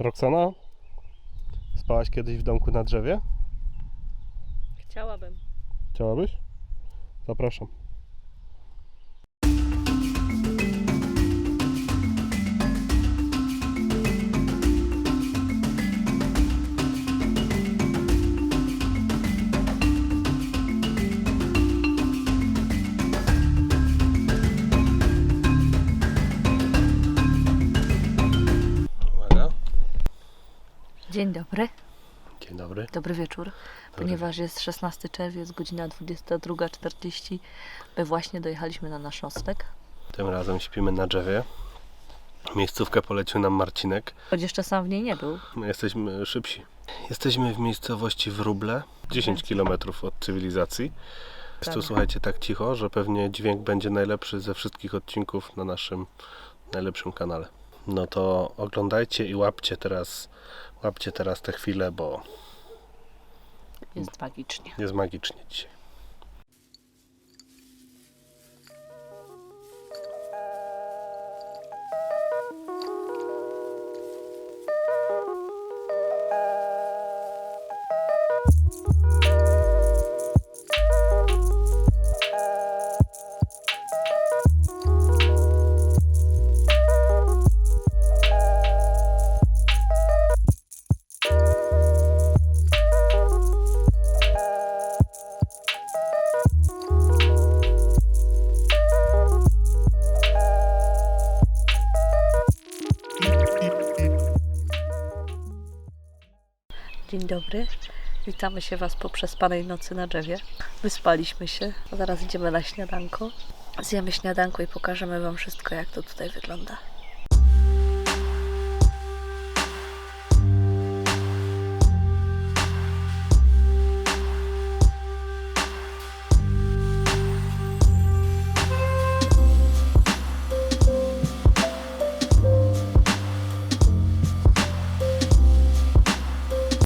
Roxana, spałaś kiedyś w domku na drzewie? Chciałabym. Chciałabyś? Zapraszam. Dzień dobry. Dzień dobry. Dobry wieczór. Ponieważ jest 16 czerwiec, godzina 22.40, my właśnie dojechaliśmy na nasz nocleg. Tym razem śpimy na drzewie. Miejscówkę polecił nam Marcinek. Choć jeszcze sam w niej nie był. My jesteśmy szybsi. Jesteśmy w miejscowości Wróble, 10 km od cywilizacji. Jest tu Tak. słuchajcie tak cicho, że pewnie dźwięk będzie najlepszy ze wszystkich odcinków na naszym najlepszym kanale. No to oglądajcie i łapcie teraz, łapcie teraz te chwile, bo Jest magicznie. jest magicznie dzisiaj. Dzień dobry. Witamy się Was po przespanej nocy na drzewie. Wyspaliśmy się. A zaraz idziemy na śniadanko. Zjemy śniadanko i pokażemy Wam wszystko, jak to tutaj wygląda.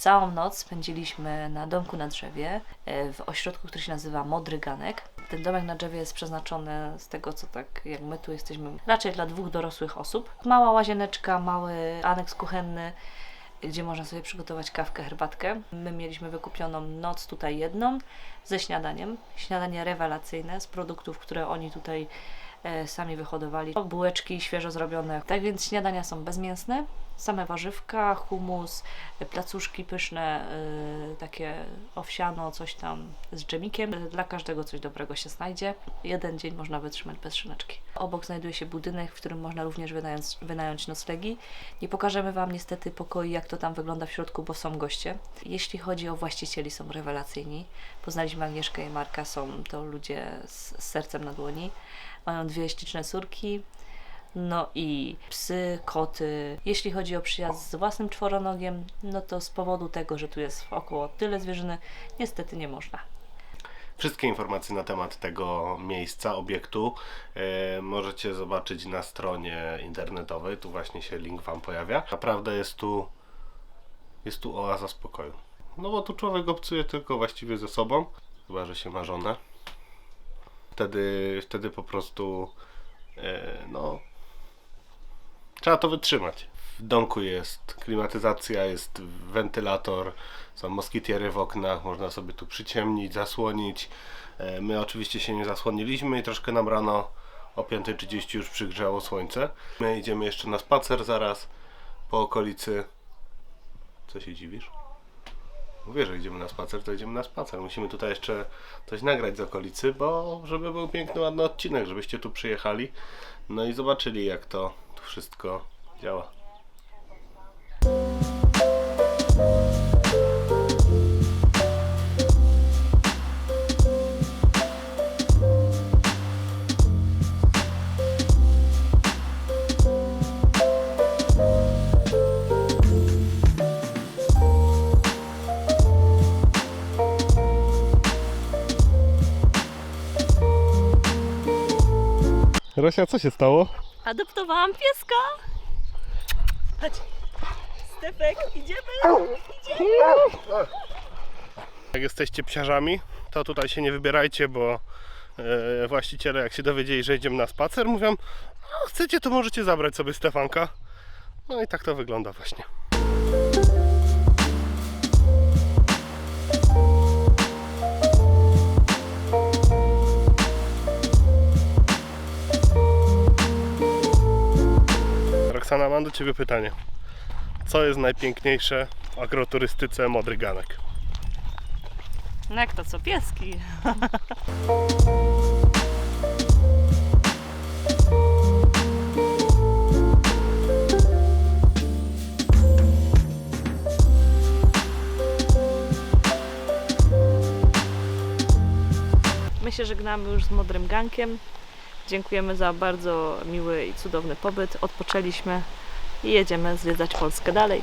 Całą noc spędziliśmy na domku na drzewie e, w ośrodku, który się nazywa Modry Ganek. Ten domek na drzewie jest przeznaczony z tego, co tak jak my tu jesteśmy, raczej dla dwóch dorosłych osób. Mała łazieneczka, mały aneks kuchenny, gdzie można sobie przygotować kawkę, herbatkę. My mieliśmy wykupioną noc tutaj jedną ze śniadaniem. Śniadanie rewelacyjne z produktów, które oni tutaj e, sami wyhodowali. Bułeczki świeżo zrobione. Tak więc śniadania są bezmięsne, same warzywka, humus, placuszki pyszne, e, takie owsiano, coś tam z dżemikiem. Dla każdego coś dobrego się znajdzie. Jeden dzień można wytrzymać bez szyneczki. Obok znajduje się budynek, w którym można również wynająć, wynająć noclegi. Nie pokażemy Wam niestety pokoi, jak to tam wygląda w środku, bo są goście. Jeśli chodzi o właścicieli, są rewelacyjni. Poznaliśmy Agnieszkę i Marka, są to ludzie z, z sercem na dłoni. Mają dwie śliczne córki, no i psy, koty. Jeśli chodzi o przyjazd z własnym czworonogiem, no to z powodu tego, że tu jest około tyle zwierzyny, niestety nie można. Wszystkie informacje na temat tego miejsca, obiektu e, możecie zobaczyć na stronie internetowej. Tu właśnie się link Wam pojawia. Naprawdę jest tu, jest tu oaza spokoju. No bo tu człowiek obcuje tylko właściwie ze sobą, chyba że się ma żonę. Wtedy, wtedy po prostu e, no trzeba to wytrzymać. W domku jest klimatyzacja, jest wentylator, są moskitiery w oknach, można sobie tu przyciemnić, zasłonić. E, My oczywiście się nie zasłoniliśmy i troszkę nam rano o 5.30 już przygrzało słońce. My idziemy jeszcze na spacer zaraz po okolicy. Co się dziwisz? Mówię, że idziemy na spacer, to idziemy na spacer. Musimy tutaj jeszcze coś nagrać z okolicy, bo żeby był piękny, ładny odcinek, żebyście tu przyjechali. No i zobaczyli jak to wszystko działa. Rosia, co się stało? Adoptowałam pieska! Chodź. Stefek, idziemy! Jak jesteście psiarzami, to tutaj się nie wybierajcie, bo e, właściciele jak się dowiedzieli, że idziemy na spacer, mówią, no, chcecie to możecie zabrać sobie Stefanka. No i tak to wygląda właśnie. Ciebie pytanie. Co jest najpiękniejsze w agroturystyce Modry Ganek? No jak to co, pieski? My się żegnamy już z Modrym Gankiem. Dziękujemy za bardzo miły i cudowny pobyt. Odpoczęliśmy i jedziemy zwiedzać Polskę dalej.